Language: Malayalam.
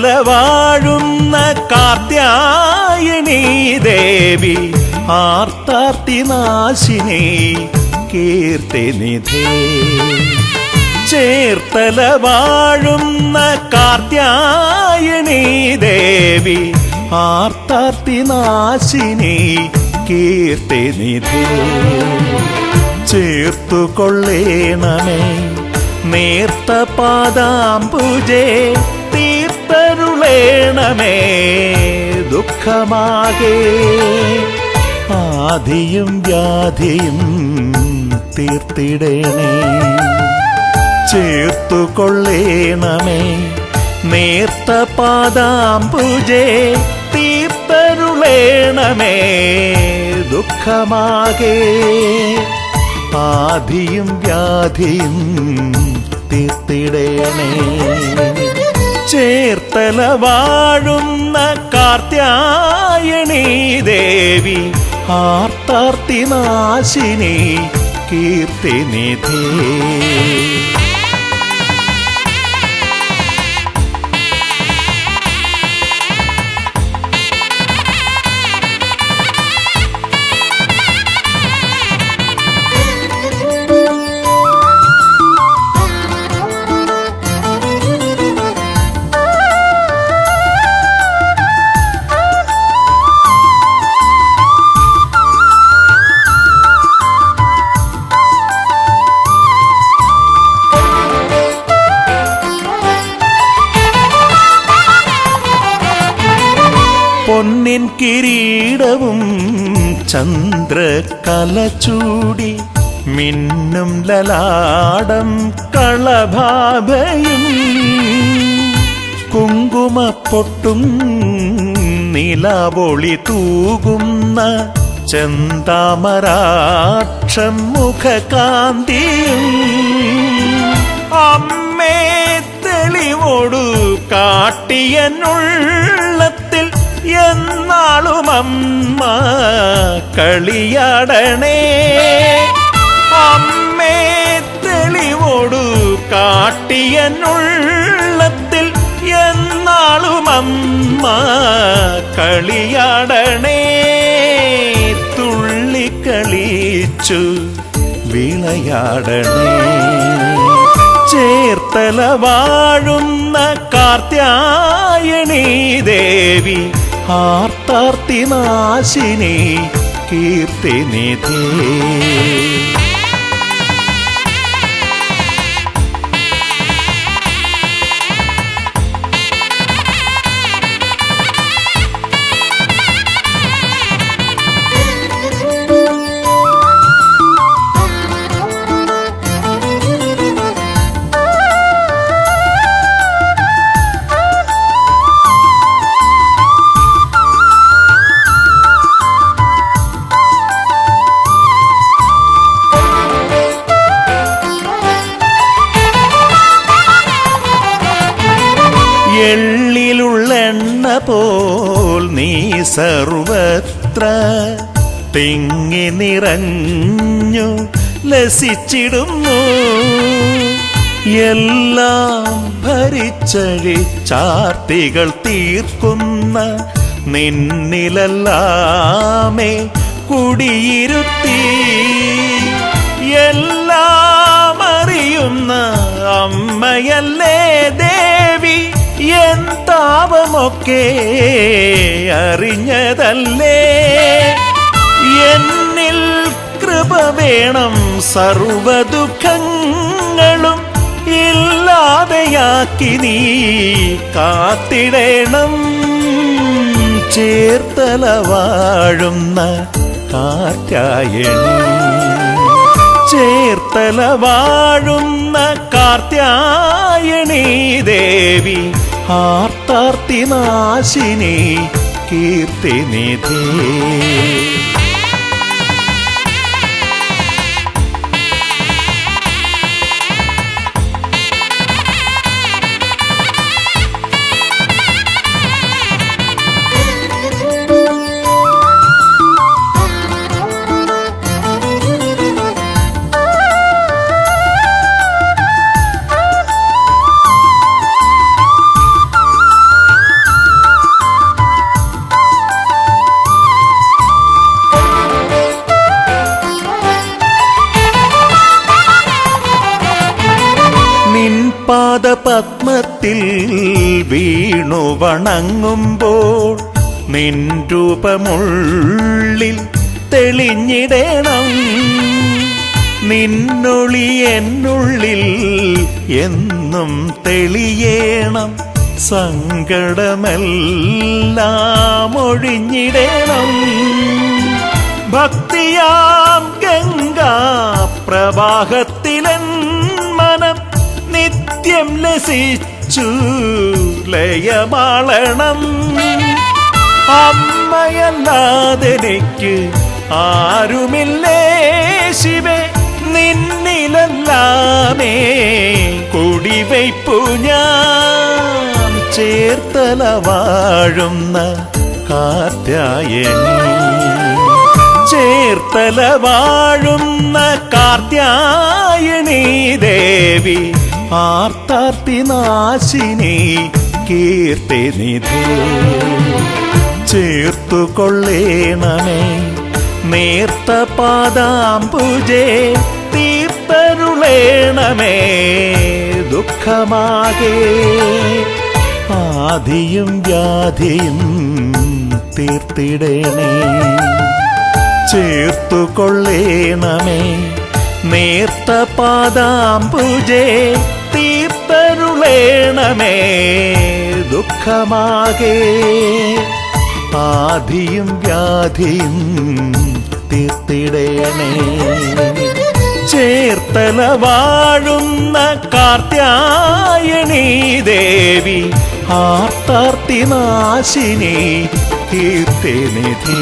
ചേർത്തല കാത്യായണീ ദേവി ആർത്താർത്തി നാശിനി കീർത്തിനിധേ ചേർത്തല വാഴുന്ന കാർത്യായണി ദേവി ആർത്താർത്തി നാശിനി കീർത്തിനിധേ ചേർത്തു കൊള്ളേണമേ നേർത്ത പാദാംബുജേ തീർത്തരുളേണമേ ദുഃഖമാകെ. ആധിയും വ്യാധിയും തീർത്തിടേണേ. ചേർത്തു കൊള്ളേണമേ നേർത്ത പാദാംബുജേ തീർത്തരുളേണമേ ദുഃഖമാകെ. ആധിയും വ്യാധിയും തീർത്തിടേണേ. ചേർത്തല വാഴുന്ന കാർത്യായണി ദേവി ആർത്താർത്തി നാശിനി കീർത്തിനിധേ. കിരീടവും ചന്ദ്രകല ചൂടി മിന്നും ലലാടം കളഭാഭയും കുങ്കുമപ്പൊട്ടും നിലവൊളി തൂകുന്ന ചെന്താമരാക്ഷം മുഖകാന്തി അമ്മേ തെളിവോടു കാട്ടിയനുള്ളത്തിൽ കളിയടണേ കളിയാടണേ. അമ്മേ തെളിവോടു കാട്ടിയനുള്ളത്തിൽ എന്നാളുമമ്മ കളിയാടണേ. തുള്ളിക്കളിച്ചു വിളയാടണേ. ചേർത്തല വാഴുന്ന കാർത്യായണീ ദേവി ആർത്താർത്തി നാശിനി കീർത്തിനിധേ. എള്ളിലുള്ള എണ്ണ പോൽ നീ സർവത്ര തിങ്ങി നിറഞ്ഞു ലസിച്ചിടുന്നു. എല്ലാം ഭരിച്ചഴി ചാർത്തികൾ തീർക്കുന്ന നിന്നിലല്ലാമേ കുടിയിരുത്തി. എല്ലാം അറിയുന്ന അമ്മയല്ലേ ദേവി. എൻ താപമൊക്കെ അറിഞ്ഞതല്ലേ? എന്നിൽ കൃപ വേണം സർവ ദുഃഖങ്ങളും ഇല്ലാതെയാക്കി നീ കാത്തിടണം. ചേർത്തല വാഴുന്ന കാറ്റായണി. ചേർത്തല വാഴുന്ന കാർത്യായണി ദേവി ആർത്താർത്തി നാശിനി കീർത്തിനിധേ പാദപത്മത്തിൽ വീണു വണങ്ങുമ്പോൾ നിൻ രൂപമുള്ളിൽ തെളിഞ്ഞിടേണം. നിന്നൊളി എന്നുള്ളിൽ എന്നും തെളിയേണം. സങ്കടമെല്ലാം ഒഴിഞ്ഞിടണം. ഭക്തിയാം ഗംഗാ പ്രവാഹത്തിലൻ മനം നിത്യം ലസിച്ചു ലയമാളണം. അമ്മയല്ലാതെനിക്ക് ആരുമില്ലേ ശിവേ? നിന്നിലല്ലാമേ കുടിവയ്പ്പു ഞാൻ. ചേർത്തല വാഴുന്ന കാത്യായനി ചേർത്തല വാഴുന്ന കാർത്യായണി ദേവി. ആർത്താർത്തി നാശിനി കീർത്തി നിധി. ചേർത്തു കൊള്ളേണമേ നേർത്ത പാദാംബുജേ തീർത്തരുളേണമേ ദുഃഖമാകെ. ആദിയും വ്യാധിയും തീർത്തിടേണേ. ചേർത്തു കൊള്ളേണമേ നേർത്ത പാദാംബുജേ തീർത്തരുളേണമേ ദുഃഖമാകെ. ആധിയും വ്യാധിയും തീർത്തിടയണേ. ചേർത്തല വാഴുന്ന കാർത്യായണി ദേവി ആർത്താർത്തി നാശിനി കീർത്തിനിധി.